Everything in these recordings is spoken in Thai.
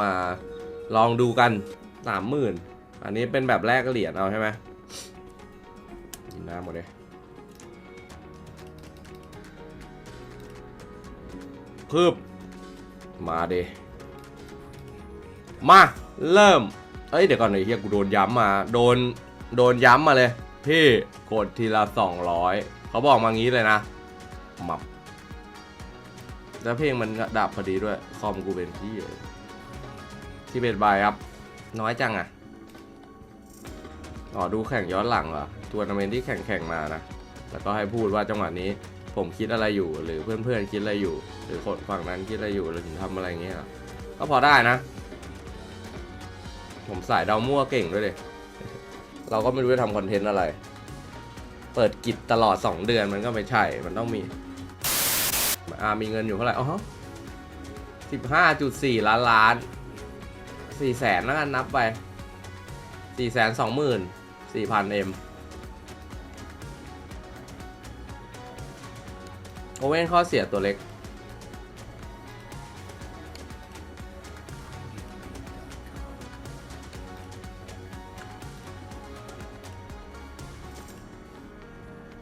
มาลองดูกันสามหมื่นอันนี้เป็นแบบแรกเหรียญเอาใช่ไหมกินน้ำหมดเลยคืบมาเดมา เริ่ม เอ้ย เดี๋ยวก่อนไอ้เฮียกูโดนย้ำมา โดน โดนย้ำมาเลย พี่กดทีละสองร้อยเขาบอกมางี้เลยนะมับ แล้วเพลงมันดับพอดีด้วย คอมกูเป็นที่เลย ที่เป็นบายครับ น้อยจังอะอ๋อดูแข่งย้อนหลังเหรอทัวร์นาเมนต์ที่แข่งแข่งมานะ แล้วก็ให้พูดว่าจังหวะนี้ผมคิดอะไรอยู่ หรือเพื่อนๆคิดอะไรอยู่ หรือคนฝั่งนั้นคิดอะไรอยู่หรือถึงทำอะไรเงี้ยก็พอได้นะ ผมสายเดามั่วเก่งด้วยเลยเราก็ไม่รู้จะทำคอนเทนต์อะไร เปิดกิจตลอด 2 เดือนมันก็ไม่ใช่ มันต้องมีอามีเงินอยู่เท่าไหร่ อ๋อสิบห้าจุดสี่ล้านล้าน สี่แสนแล้วกันนับไปสี่แสนสองหมื่นสี่พันเอ็มโอเว่นข้อเสียตัวเล็ก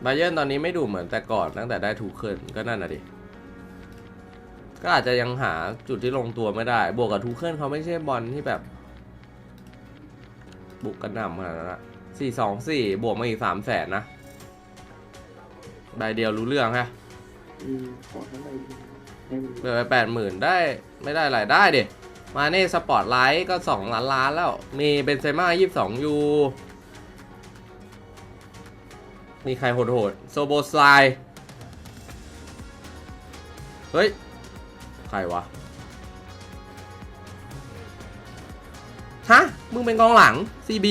บาเยิร์นตอนนี้ไม่ดูเหมือนแต่ก่อนตั้งแต่ได้ถูกขึ้นก็นั่นน่ะดิ ก็อาจจะยังหาจุดที่ลงตัวไม่ได้ บวกกับทูเคิลเขาไม่ใช่บอลที่แบบ บุกกระหน่ำขนาดนั้นอะสี่สองสี่บวกมาอีกสามแสนนะใบเดียวรู้เรื่องฮะอืมขอทั้งใบดีให้มันเปิดไปแปดหมื่นได้ไม่ได้อะไรได้ดิมาเน่สปอร์ตไลท์ก็สองล้านล้านแล้ว มีเบนเซม่ายี่สิบสองยูมีใครโหดๆโซโบสไลเฮ้ย ใครวะ ฮะ มึงเป็นกองหลัง CB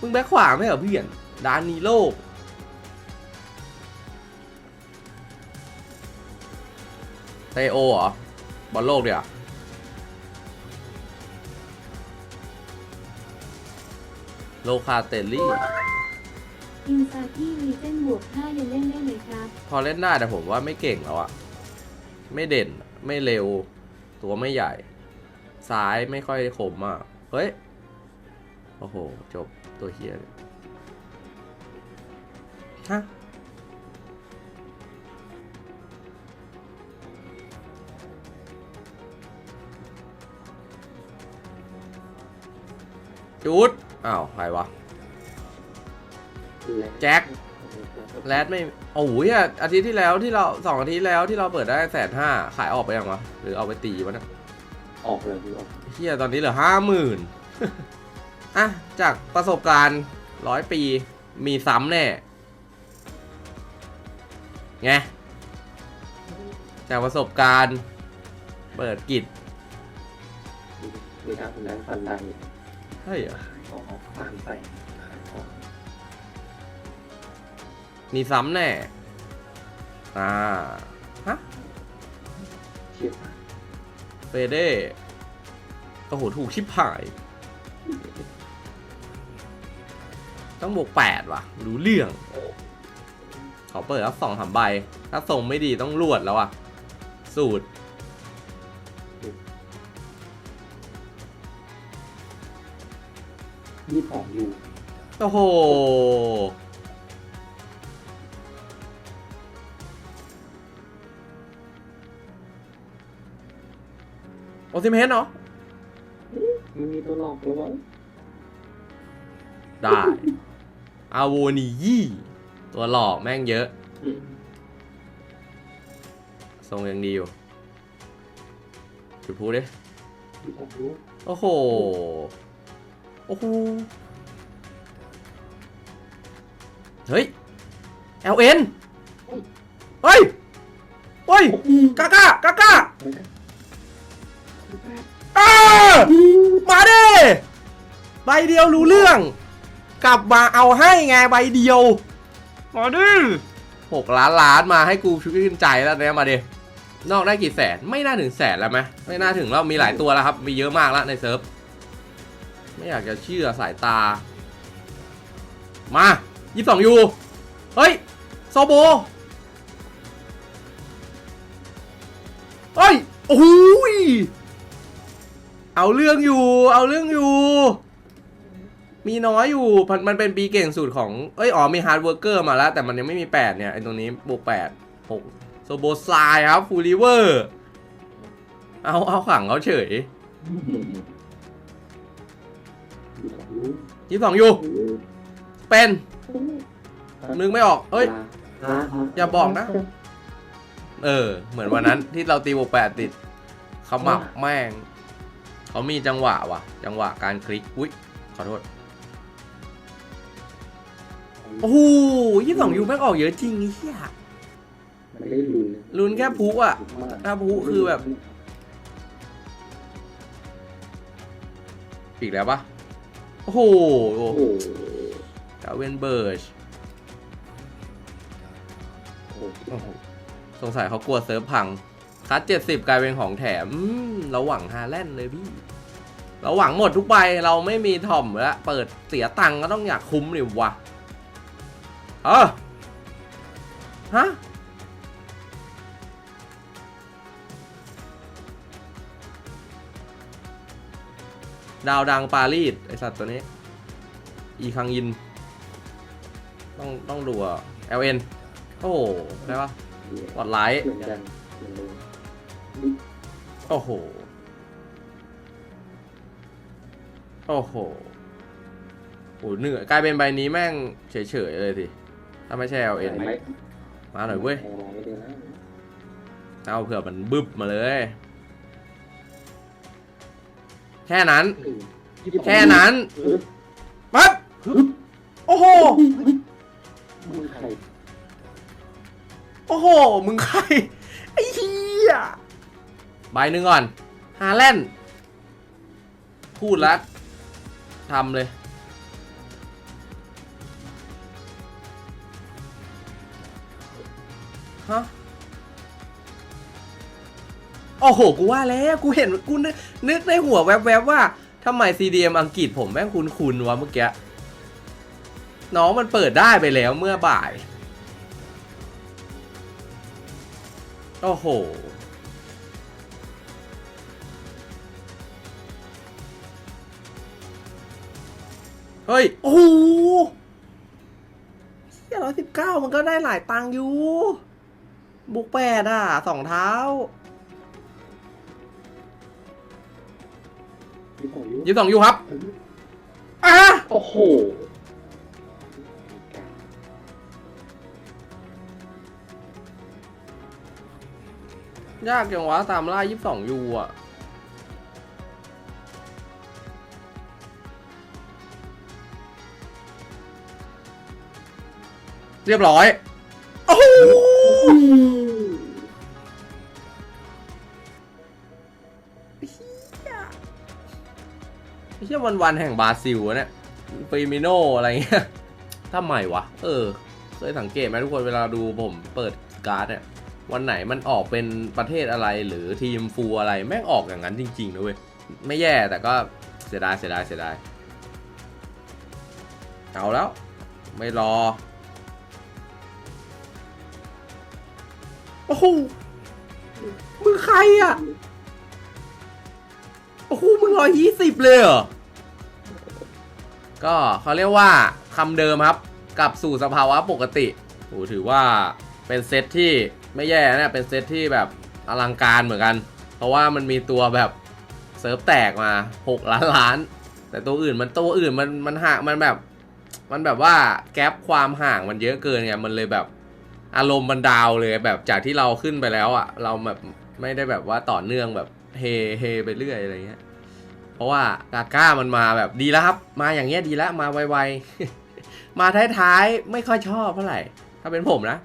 มึงแบ็คขวาไม่เหรอเพื่อนดานนีโลเตโอเหรอบอลโลกเดี๋ยวโลคาเตลลี่ อินซาที่มีเส้นบวก5ยังเล่นได้เลยครับ พอเล่นได้แต่ผมว่าไม่เก่งแล้วอะ ไม่เด่นไม่เร็ว ตัวไม่ใหญ่ ซ้ายไม่ค่อยคมมากเฮ้ย โอ้โห จบตัวเฮียเลยฮะจูดอ้าว ใครวะและแจ็ค แรดไม่โอ้โหอะอาทิตย์ที่แล้วที่เราสองอาทิตย์แล้วที่เราเปิดได้แสนห้าขายออกไปยังวะหรือเอาไปตีวะเนะออกเลยพี่ออกเฮียตอนนี้เหลือห้าหมื่นอะจากประสบการณ์ร้อยปีมีซ้ำแน่ไงจากประสบการณ์ เปิดกิจมีทางคนนั้นฟันได้ใช่เหรอออกฟันใส่ มีซ้ำแน่ อ่า ฮะเชียบเฟเด้โอ้โห ถูกชิบหาย ต้องบวกแปดว่ะ รู้เรื่อง ขอเปิดแล้วสองสามใบ ถ้าส่งไม่ดีต้องรวดแล้วอะ สูตรยี่สองยูโอ้โห โอซิเมนเหรอ มันมีตัวหลอกตัววะได้อาโวนียี่ตัวหลอกแม่งเยอะอืมทรงยังดีอยู่จุดพูดดิยี่สองยูโอ้โห โอ้โห เฮ้ย LN เฮ้ย เฮ้ย กากากากาไม่ได้ไม่ได้ อ้ามาดิใบเดียวรู้เรื่อง กลับมาเอาให้ไงใบเดียวมาดิหกล้านล้านมาให้กูชื่นใจแล้วเนี่ยมาดินอกได้กี่แสนไม่น่าถึงแสนแล้วไหมไม่น่าถึงแล้วมีหลายตัวแล้วครับ มีเยอะมากแล้วในเซิร์ฟไม่อยากจะเชื่อสายตา มายี่สองยูเฮ้ยโซโบเฮ้ย โอ้โหย เอาเรื่องอยู่ เอาเรื่องอยู่ มีน้อยอยู่มันมันเป็นปีเก่งสุดของ เอ้ย อ๋อ มีฮาร์ดเวิร์กเกอร์มาแล้ว แต่มันยังไม่มี 8 เนี่ย ไอตรงนี้บวก8 6โซโบสไลครับ ฟูลิเวอร์ เอาเอาขังเขาเฉยยี่สองยูเป็นนึกไม่ออก เอ้ย อย่าบอกนะ เออ เหมือนวันนั้นที่เราตีบวกแปดติดขมับแม่ง เขามีจังหวะว่ะ จังหวะการคลิก อุ้ยขอโทษ โอ้โหยี่สองยูแม่งออกเยอะจริงไอ้เหี้ยไม่ได้ลุ้นลุ้นแค่พุอะถ้าพุคือแบบ อีกแล้วปะโอ้โหโอ้โหกาเวนเบิร์ชโอ้โหโอ้โหสงสัยเขากลัวเซิร์ฟพัง คัดเจ็ดสิบกลายเป็นของแถมเราหวังฮาแลนด์เลยพี่ เราหวังหมดทุกใบเราไม่มีถ่อมแล้วเปิดเสียตังค์ก็ต้องอยากคุ้มดิวะเออฮะดาวดังปารีสไอสัตว์ตัวนี้ อีคังยิน ต้องต้องดูอะ LN โอ้โหได้ปะวอดไลท์ โอ้โห โอ้โหโอ้เหนื่อยกลายเป็นใบนี้แม่งเฉยๆเลยสิถ้าไม่ใช่ LN ไหมมาหน่อยเว้ยแพงไม่ได้นะเอาเผื่อมันบึบมาเลย แค่นั้น แค่นั้นเออปั๊บโอ้โห มึงใครโอ้โหมึงใครไอ้เหี้ย ใบหนึ่งก่อน ฮาแลนด์พูดแล้วทำเลย ฮะ โอ้โห กูว่าแล้ว กูเห็น กูนึกนึกในหัวแวบๆว่าทำไม CDM อังกฤษผมแม่งคุ้นๆวะเมื่อกี้ น้องมันเปิดได้ไปแล้วเมื่อบ่าย โอ้โห เฮ้ย โอ้โหเฮียร้อยสิบเก้ามันก็ได้หลายตังค์อยู่ บุกแปดอะสองเท้ายี่สิบสองยุยี่สองอยู่ครับอะโอ้โหยากจังวะตามล่ายี่สองยูอะ เรียบร้อย โอ้โหไม่ใช่วันวันๆแห่งบราซิลอะเนี่ยฟิมิโนอะไรเงี้ยทำไมวะ เออ เคยสังเกตไหมทุกคนเวลาดูผมเปิดการ์ดเนี่ย วันไหนมันออกเป็นประเทศอะไรหรือทีมฟูลอะไร แม่งออกอย่างนั้นจริงๆนะเว้ย ไม่แย่แต่ก็เสียดายเสียดายเสียดาย เอาแล้ว ไม่รอ โอ้โหมึงใครอะ โอ้โหมึงร้อยยี่สิบเลยเหรอ ก็เขาเรียกว่าคำเดิมครับ กลับสู่สภาวะปกติโอ้ถือว่าเป็นเซตที่ไม่แย่นะเนี่ยเป็นเซตที่แบบอลังการเหมือนกัน เพราะว่ามันมีตัวแบบเซิร์ฟแตกมา 6 ล้านล้าน แต่ตัวอื่นมันตัวอื่นมันมันห่างมันแบบ มันแบบว่าแกลบความห่างมันเยอะเกินไงมันเลยแบบ อารมณ์มันดาวเลยแบบจากที่เราขึ้นไปแล้วอะ่ะเราแบบไม่ได้แบบว่าต่อเนื่องแบบเฮเฮไปเรื่อยอะไรเงี้ย เพราะว่ากาก้ามันมาแบบดีแล้วครับ มาอย่างเงี้ยดีแล้วมาไวๆ มาท้ายๆ ไม่ค่อยชอบเท่าไหร่ ถ้าเป็นผมนะ